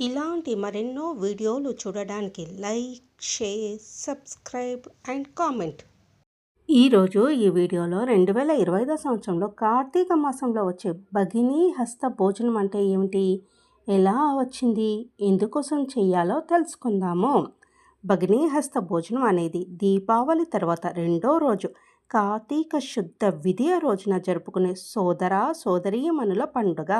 ఇలాంటి మరెన్నో వీడియోలు చూడడానికి like share subscribe and comment. ఈరోజు ఈ వీడియోలో రెండు వేల ఇరవై ఐదో సంవత్సరంలో కార్తీక మాసంలో వచ్చే భగినీ హస్త భోజనం అంటే ఏమిటి? ఎలా వచ్చింది? ఎందుకోసం చెయ్యాలో తెలుసుకుందాము. భగినీ హస్త భోజనం అనేది దీపావళి తర్వాత రెండో రోజు కార్తీక శుద్ధ విధియ రోజున జరుపుకునే సోదర సోదరీమణుల పండుగ.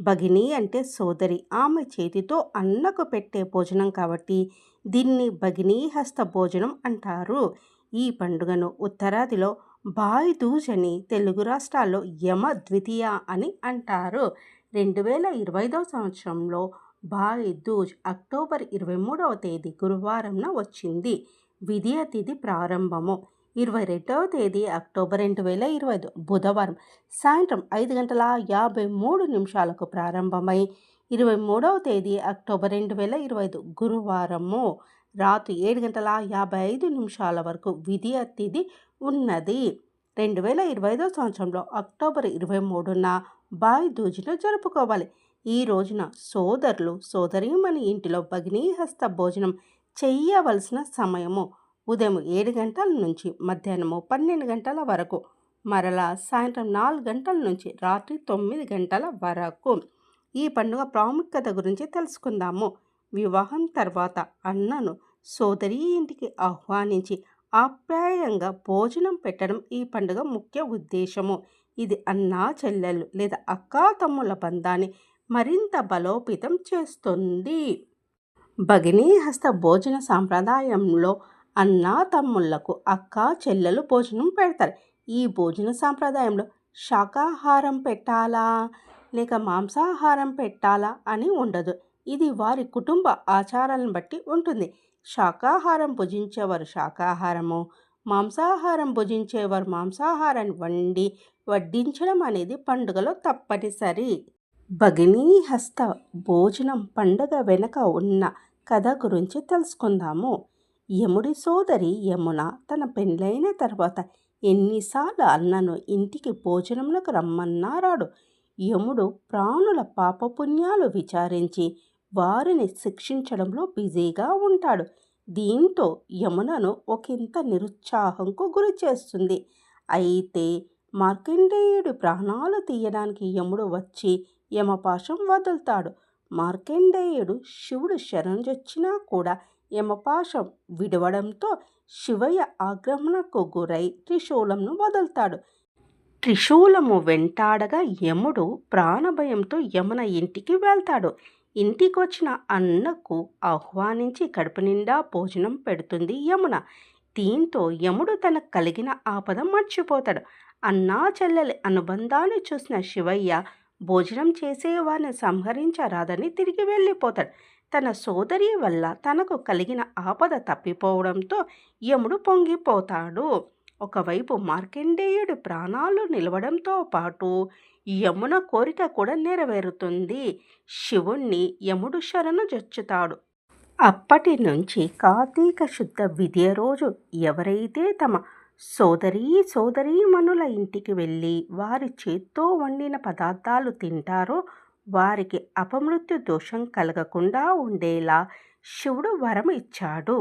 భగిని అంటే సోదరి. ఆమె చేతితో అన్నకు పెట్టే భోజనం కాబట్టి దీన్ని భగినీ హస్త భోజనం అంటారు. ఈ పండుగను ఉత్తరాదిలో బాయ్ దూజ్ అని తెలుగు రాష్ట్రాల్లో యమ ద్వితీయ అని అంటారు. రెండు వేల ఇరవైదవ సంవత్సరంలో బాయ్ దూజ్ అక్టోబర్ ఇరవై మూడవ తేదీ గురువారంన వచ్చింది. విధియ తిథి ప్రారంభము. ఇరవై రెండవ తేదీ అక్టోబర్ రెండు వేల ఇరవై ఐదు బుధవారం సాయంత్రం ఐదు గంటల యాభై మూడు నిమిషాలకు ప్రారంభమై ఇరవై మూడవ తేదీ అక్టోబర్ రెండు వేల ఇరవై ఐదు గురువారము రాత్రి ఏడు గంటల యాభై ఐదు నిమిషాల వరకు విధి అతిథి ఉన్నది. రెండు వేల ఇరవై ఐదో సంవత్సరంలో అక్టోబర్ ఇరవై మూడున బాయ్ దూజును జరుపుకోవాలి. ఈ రోజున సోదరులు సోదరి మన ఇంటిలో భగినీహస్త భోజనం చెయ్యవలసిన సమయము ఉదయం ఏడు గంటల నుంచి మధ్యాహ్నము పన్నెండు గంటల వరకు మరలా సాయంత్రం నాలుగు గంటల నుంచి రాత్రి తొమ్మిది గంటల వరకు. ఈ పండుగ ప్రాముఖ్యత గురించి తెలుసుకుందాము. వివాహం తర్వాత అన్నను సోదరి ఇంటికి ఆహ్వానించి ఆప్యాయంగా భోజనం పెట్టడం ఈ పండుగ ముఖ్య ఉద్దేశము. ఇది అన్నా చెల్లెలు లేదా అక్కా తమ్ముల బంధాన్ని మరింత బలోపేతం చేస్తుంది. భగినీ హస్త భోజన సాంప్రదాయంలో అన్న తమ్ముళ్ళకు అక్క చెల్లెలు భోజనం పెడతారు. ఈ భోజన సాంప్రదాయంలో శాకాహారం పెట్టాలా? లేక మాంసాహారం పెట్టాలా అని ఉండదు. ఇది వారి కుటుంబ ఆచారాలను బట్టి ఉంటుంది. శాకాహారం భుజించేవారు శాకాహారము మాంసాహారం భుజించేవారు మాంసాహారాన్ని వండి వడ్డించడం అనేది పండుగలో తప్పనిసరి. భగినీ హస్త భోజనం పండుగ వెనుక ఉన్న కథ గురించి తెలుసుకుందాము. యముడి సోదరి యమున తన పెళ్ళైన తర్వాత ఎన్నిసార్లు అన్నను ఇంటికి భోజనములకు రమ్మన్నారాడు. యముడు ప్రాణుల పాపపుణ్యాలు విచారించి వారిని శిక్షించడంలో బిజీగా ఉంటాడు. దీంతో యమునను ఒకంత నిరుత్సాహంకు గురి చేస్తుంది. అయితే మార్కండేయుడి ప్రాణాలు తీయడానికి యముడు వచ్చి యమపాశం వదులుతాడు. మార్కండేయుడు శివుడు శరణొచ్చినా కూడా యమపాశం విడవడంతో శివయ్య ఆగ్రహణకు గురై త్రిశూలంను వదులుతాడు. త్రిశూలము వెంటాడగా యముడు ప్రాణభయంతో యమున ఇంటికి వెళ్తాడు. ఇంటికొచ్చిన అన్నకు ఆహ్వానించి కడుపు నిండా భోజనం పెడుతుంది యమున. దీంతో యముడు తనకు కలిగిన ఆపద మర్చిపోతాడు. అన్నా చెల్లెలి అనుబంధాన్ని చూసిన శివయ్య భోజనం చేసేవారిని సంహరించరాదని తిరిగి వెళ్ళిపోతాడు. తన సోదరి వల్ల తనకు కలిగిన ఆపద తప్పిపోవడంతో యముడు పొంగిపోతాడు. ఒకవైపు మార్కండేయుడు ప్రాణాలు నిలవడంతో పాటు యమున కోరిక కూడా నెరవేరుతుంది. శివుణ్ణి యముడు శరణు జొచ్చుతాడు. అప్పటి నుంచి కార్తీక శుద్ధ విద్య రోజు ఎవరైతే తమ సోదరీ సోదరీమణుల ఇంటికి వెళ్ళి వారి చేత్తో వండిన పదార్థాలు తింటారో వారికి అపమృత్యు దోషం కలగకుండా ఉండేలా శివుడు వరం ఇచ్చాడు.